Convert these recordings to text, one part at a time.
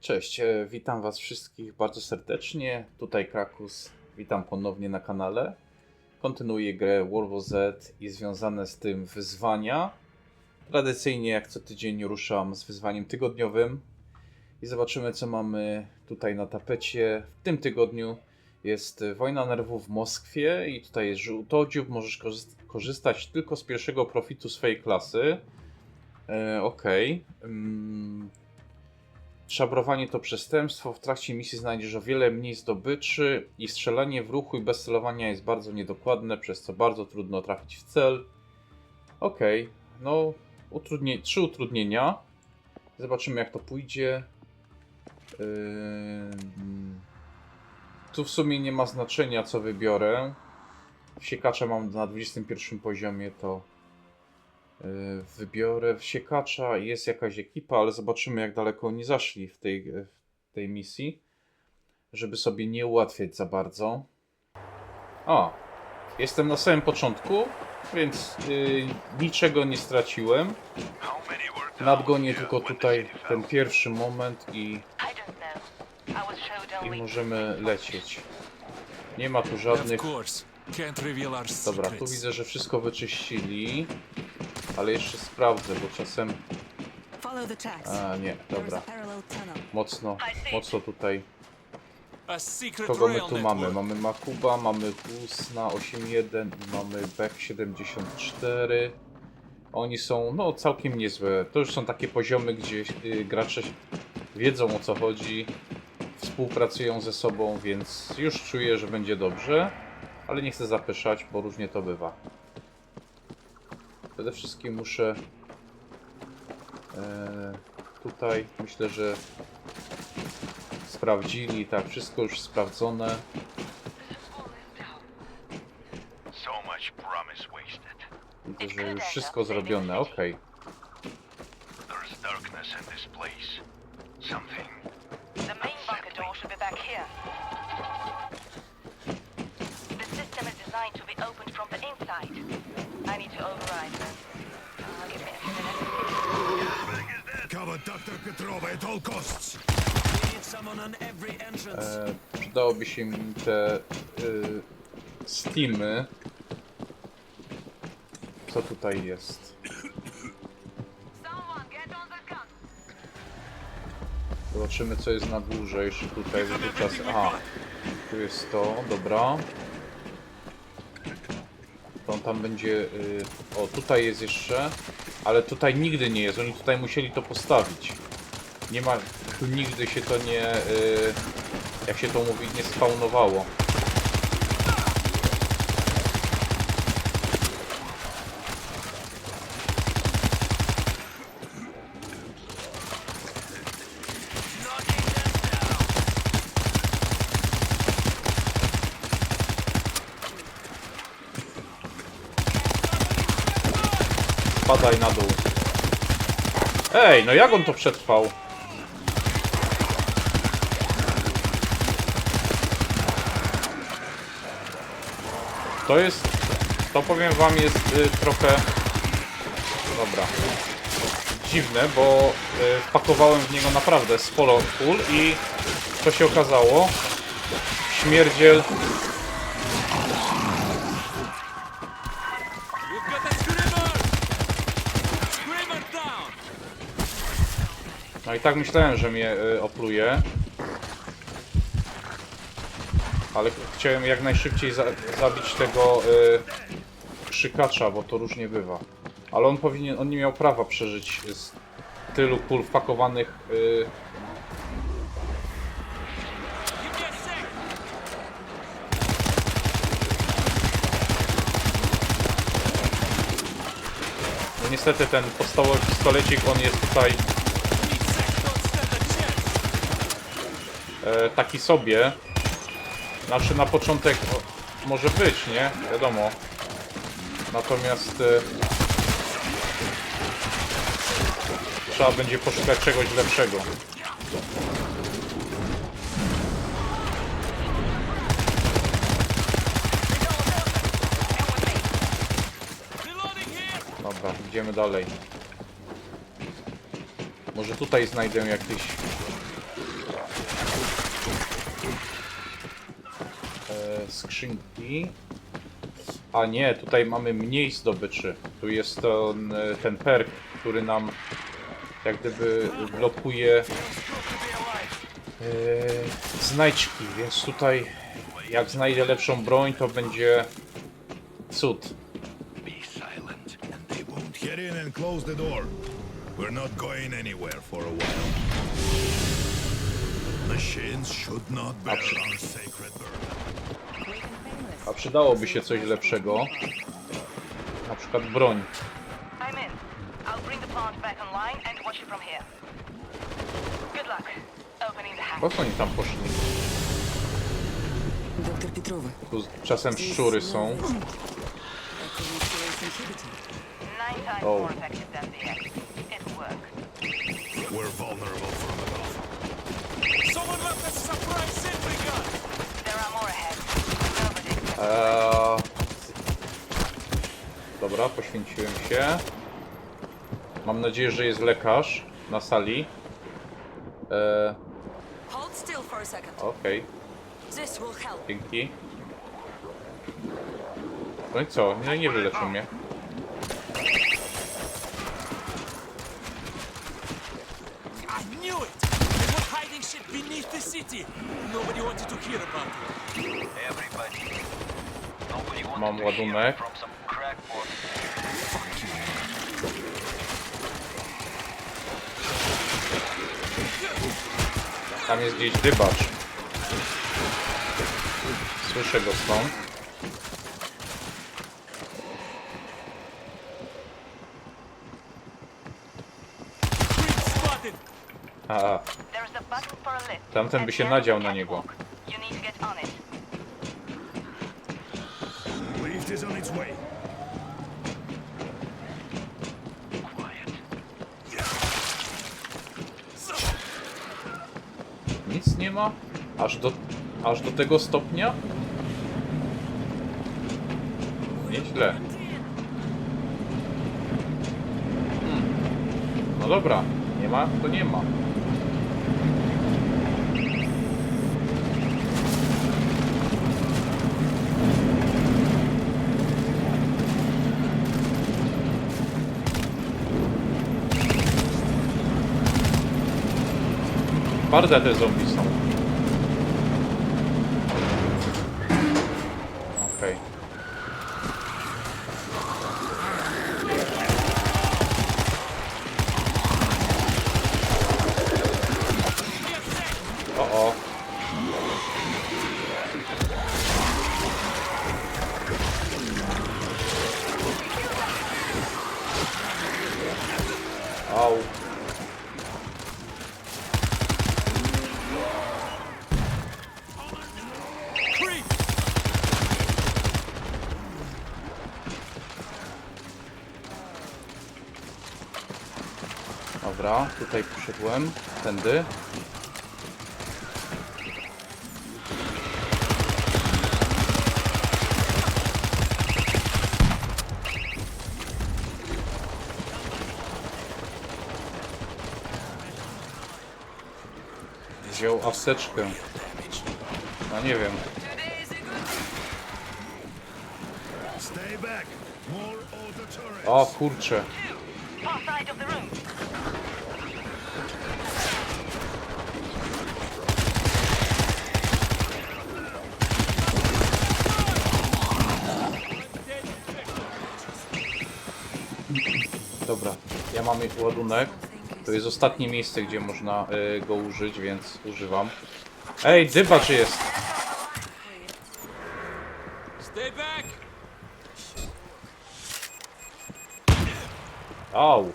Cześć, e, witam Was wszystkich bardzo serdecznie. Tutaj Krakus, witam ponownie na kanale. Kontynuuję grę World War Z i związane z tym wyzwania. Tradycyjnie, jak co tydzień, ruszam z wyzwaniem tygodniowym i zobaczymy, co mamy tutaj na tapecie. W tym tygodniu jest wojna nerwów w Moskwie i tutaj jest żółtodziób. Możesz korzyst- korzystać tylko z pierwszego profitu swojej klasy. E, Okej. Mm, Szabrowanie to przestępstwo. W trakcie misji znajdziesz o wiele mniej zdobyczy i strzelanie w ruchu i bez celowania jest bardzo niedokładne, przez co bardzo trudno trafić w cel. Okej, no utrudnie... trzy utrudnienia. Zobaczymy jak to pójdzie. Ym, Tu w sumie nie ma znaczenia co wybiorę. Wsiekacza mam na 21 poziomie, to Yy, Wybiorę wsiekacza, jest jakaś ekipa, ale zobaczymy jak daleko oni zaszli w tej, w tej misji, żeby sobie nie ułatwiać za bardzo. O, jestem na samym początku, więc yy, niczego nie straciłem. Nadgonię tylko tutaj ten pierwszy moment i, I możemy lecieć. Nie ma tu żadnych... Dobra, tu widzę, że wszystko wyczyścili, ale jeszcze sprawdzę, bo czasem... A, nie, dobra. Mocno, mocno tutaj. Kogo my tu mamy? Mamy Makuba, mamy Usna 8.1 i mamy Beck 74. Oni są no całkiem niezłe. To już są takie poziomy, gdzie y, gracze wiedzą o co chodzi, współpracują ze sobą, więc już czuję, że będzie dobrze, ale nie chcę zapyszać, bo różnie to bywa. Przede wszystkim muszę e, tutaj myślę, że sprawdzili, tak, wszystko już sprawdzone. Widzę, że już wszystko zrobione, okej. E, przydałoby się mi te y, steamy. Co tutaj jest? Zobaczymy co jest na górze jeszcze tutaj w czas. Aha, tu jest to, dobra. To tam będzie. Y, o, tutaj jest jeszcze, ale tutaj nigdy nie jest. Oni tutaj musieli to postawić. Nie ma. Nigdy się to nie. Y, jak się to mówi, nie spawnowało. Spadaj na dół. Ej, no jak on to przetrwał? To jest... To powiem wam jest y, trochę... Dobra. Dziwne, bo y, wpakowałem w niego naprawdę sporo kul i co się okazało? Śmierdziel! No i tak myślałem, że mnie y, opluje. Ale ch- chciałem jak najszybciej za zabić tego y, krzykacza, bo to różnie bywa. Ale on powinien, on nie miał prawa przeżyć z tylu kul wpakowanych. Y, no niestety ten podstawowy pistolecik, on jest tutaj e, taki sobie. Znaczy na początek może być, nie? Wiadomo. Natomiast e, trzeba będzie poszukać czegoś lepszego. Dobra, idziemy dalej. Może tutaj znajdę jakieś skrzynki. A nie, tutaj mamy mniej zdobyczy. Tu jest ten, ten perk, który nam jak gdyby blokuje e, znajdźki, więc tutaj jak znajdę lepszą broń, to będzie cud. Be silent. And they won't get in and close the door. We're not going anywhere for a while. Machines should not bear our sacred burden. A przydałoby się coś lepszego. Na przykład broń. Po co oni tam poszli? Doktor Pietrowy. Tu czasem szczury są. Oh. We're vulnerable Eee... Dobra, poświęciłem się. Mam nadzieję, że jest lekarz na sali. Eee, Hold still for a second. okej, This will help. dzięki. No i co? No i nie wyleczył mnie. I knew it! They were hiding shit beneath the city! Nobody wanted to hear about it. Everybody. Nobody wanted Mam to hear ładunek. from some crackpot. Tam jest gdzieś dybacz. Słyszę go stąd. Creep Tamten by się nadział na niego. nic nie ma? Aż do, aż do tego stopnia? Nieźle. Hmm. No dobra, nie ma, to nie ma. Twarde te zombie są. Tutaj przyszedłem. Tędy. Wziął apteczkę. No nie wiem. O kurczę. Dobra, ja mam ładunek. To jest ostatnie miejsce, gdzie można y, go użyć, więc używam. Ej, dybacz jest! Au!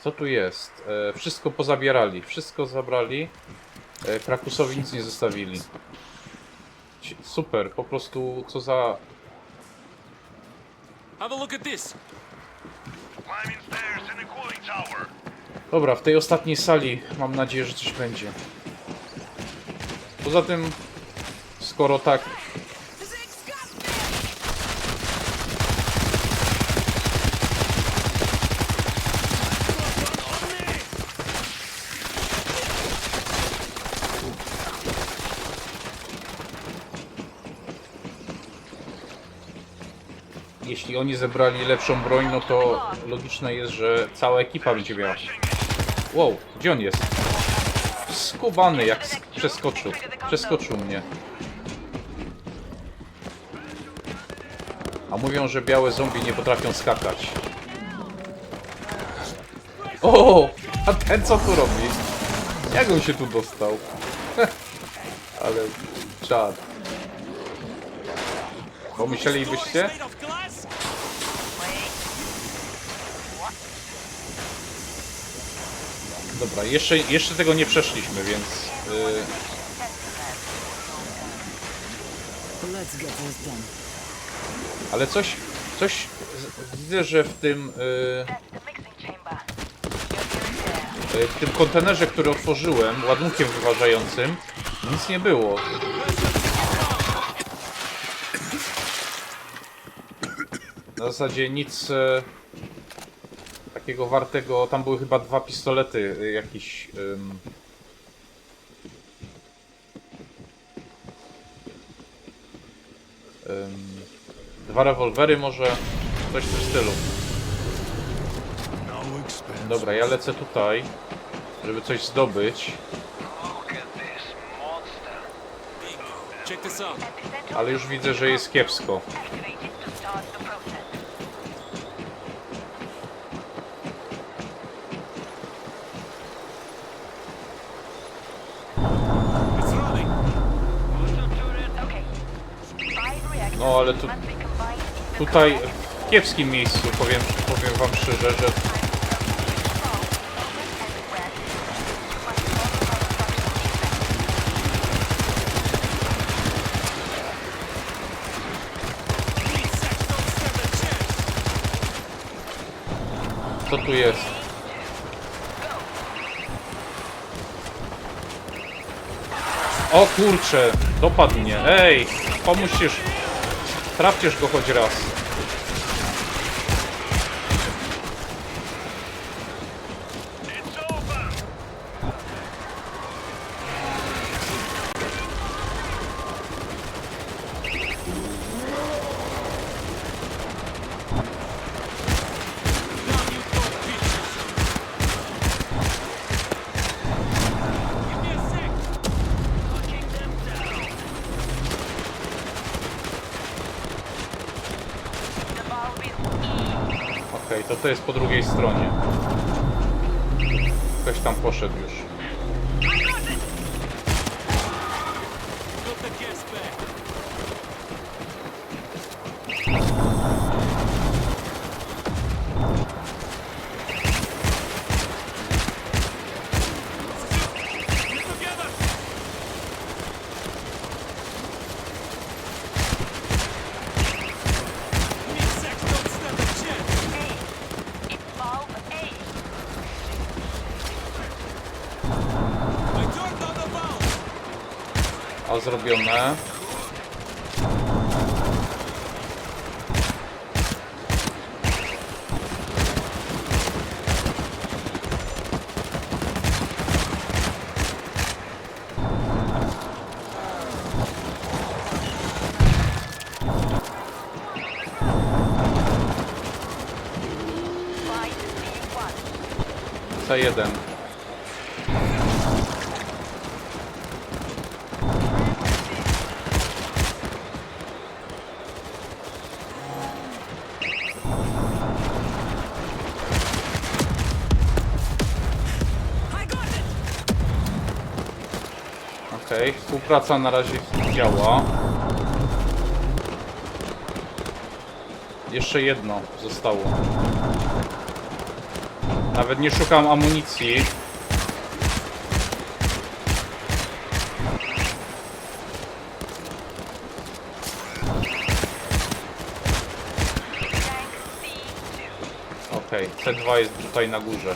Co tu jest? E, wszystko pozabierali. Wszystko zabrali. E, Krakusowi nic nie zostawili. Super, po prostu co za... Have a look at this! Climbing stairs in the cooling tower. Dobra, w tej ostatniej sali mam nadzieję, że coś będzie. Poza tym, skoro tak... jeśli oni zebrali lepszą broń, no to logiczne jest, że cała ekipa będzie miała. Wow, gdzie on jest? Skubany, jak sk- przeskoczył. Przeskoczył mnie. A mówią, że białe zombie nie potrafią skakać. O! A ten co tu robi? Jak on się tu dostał? Ale czad. Pomyślelibyście? Dobra, jeszcze, jeszcze tego nie przeszliśmy, więc... Yy, ale coś... Coś... Widzę, że w tym... Yy, yy, w tym kontenerze, który otworzyłem, ładunkiem wyważającym, nic nie było. Na zasadzie nic... E, takiego wartego... Tam były chyba dwa pistolety, y, jakiś... ym, ym, dwa rewolwery może, coś w tym stylu. Dobra, ja lecę tutaj, żeby coś zdobyć, ale już widzę, że jest kiepsko. No ale tu, tutaj w kiepskim miejscu, powiem, powiem wam szczerze, że co tu jest? O kurcze, dopadł mnie. Ej, pomóżcie, trafcież go choć raz. To to jest po drugiej stronie. Ktoś tam poszedł już. Got the gas back. Get together. Three seconds don't stand a chance. It's valve A. I turned on the A zrobione. Find C1. Okej, współpraca na razie działa. Jeszcze jedno zostało. Nawet nie szukam amunicji. Tank C2. Okej, C2 jest tutaj na górze.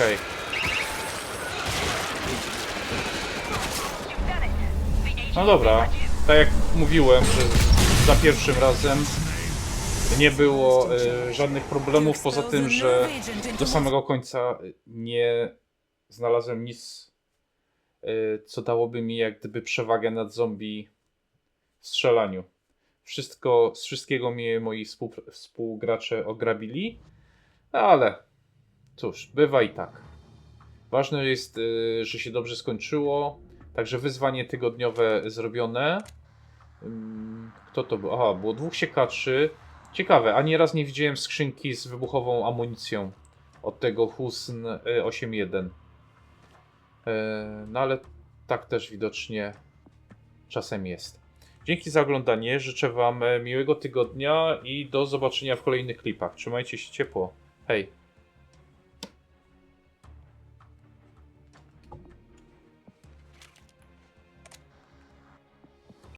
Okej, no dobra. Tak jak mówiłem, że za pierwszym razem nie było e, żadnych problemów, poza tym, że do samego końca nie znalazłem nic, e, co dałoby mi jak gdyby przewagę nad zombie w strzelaniu. Wszystko, z wszystkiego mnie moi współ, współgracze ograbili, ale cóż, bywa i tak. Ważne jest, y, że się dobrze skończyło. Także wyzwanie tygodniowe zrobione. Ym, Kto to był? Aha, było dwóch siekaczy. Ciekawe, ani raz nie widziałem skrzynki z wybuchową amunicją od tego Husn y, 8.1. E, No ale tak też widocznie czasem jest. Dzięki za oglądanie. Życzę Wam e, miłego tygodnia i do zobaczenia w kolejnych klipach. Trzymajcie się ciepło. Hej.